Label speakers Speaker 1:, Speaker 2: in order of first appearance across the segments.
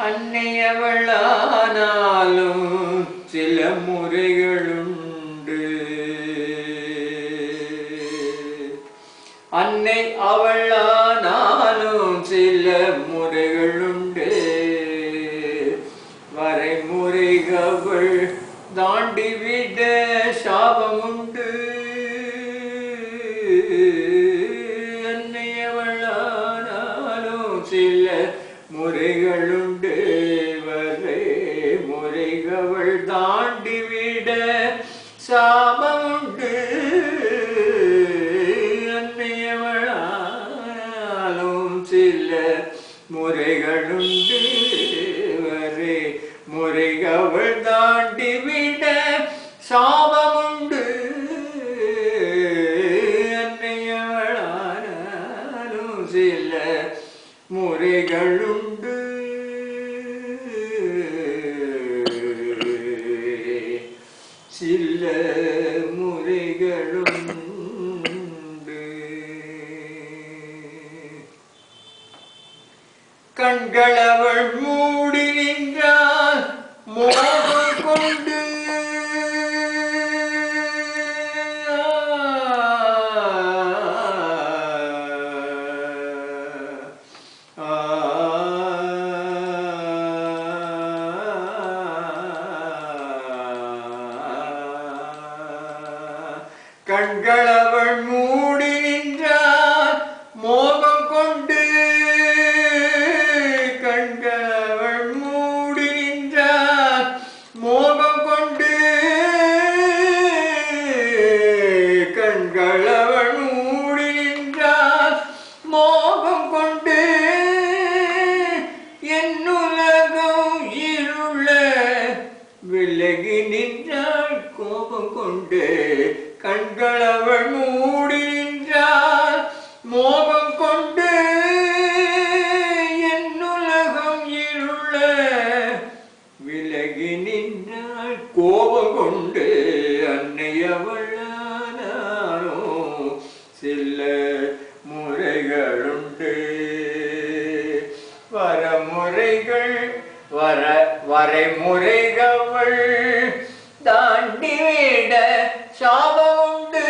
Speaker 1: அன்னையவளானாலும் சில முறைகளுண்டு. அன்னை அவளானாலும் சில முறைகளுண்டு. வரைமுறைகள் தாண்டிவிட சாபமுண்டு. முறைகளுண்டு வரை முறைகள் தாண்டி கண்களவள் மூடி நின்றால் மோகம் கொண்டு. கண்களவள் கண்களவள் மூடி நின்றால் மோகம் கொண்டு என்னுலகம் இருள விலகி நின்றால் கோபம் கொண்டு அன்னையவளானானோ சில முறைகளுண்டு. வரமுறைகள் வர வரைமுறைகள் தாண்டிவிட சாபம் உண்டு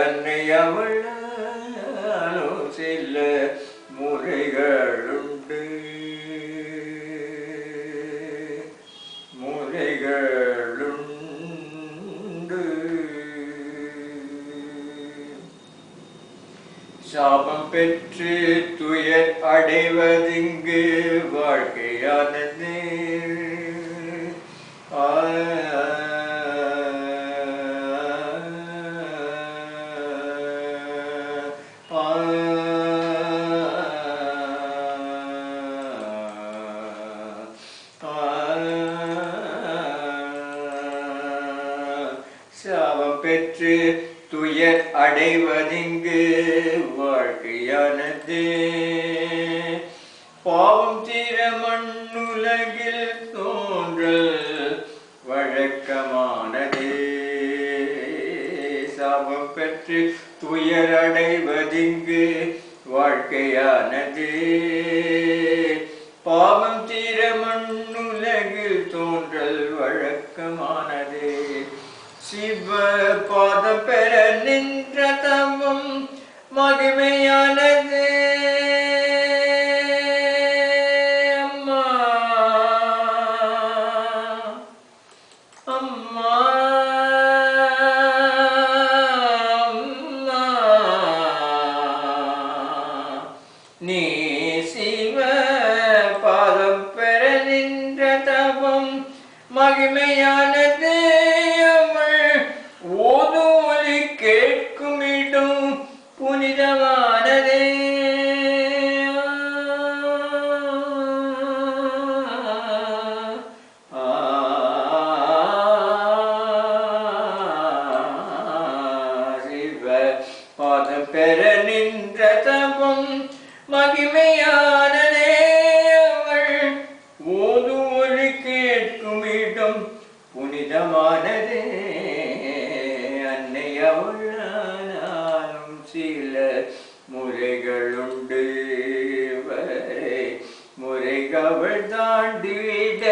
Speaker 1: அன்னையவளானோ சில முறைகளுண்டு. முறைகளுண்டு. சாபம் பெற்று துயர் அடைவதிங்கு வாழ்க்கையானது சாபம் பெற்று துயர் அடைவதிங்கு வாழ்க்கையானது. பாவம் தீர மண்ணுலகில் தோன்றல் வழக்கமானது. சாபம் பெற்று துயர் அடைவதிங்கு வாழ்க்கையானது. பாவம் நின்ற மகிமையானது. அம்மா. அம்மா. அம்மா. நீ சிவ பாதம் பெற நின்ற மகிமையானது. பெற நின்ற தகும் மகிமையானதே அவள். ஓது ஒளி கேட்கும் இடம் புனிதமானதே. அன்னை அவளானாலும் சில முறைகளுண்டு வரை முறைகவள் தாண்டிவிட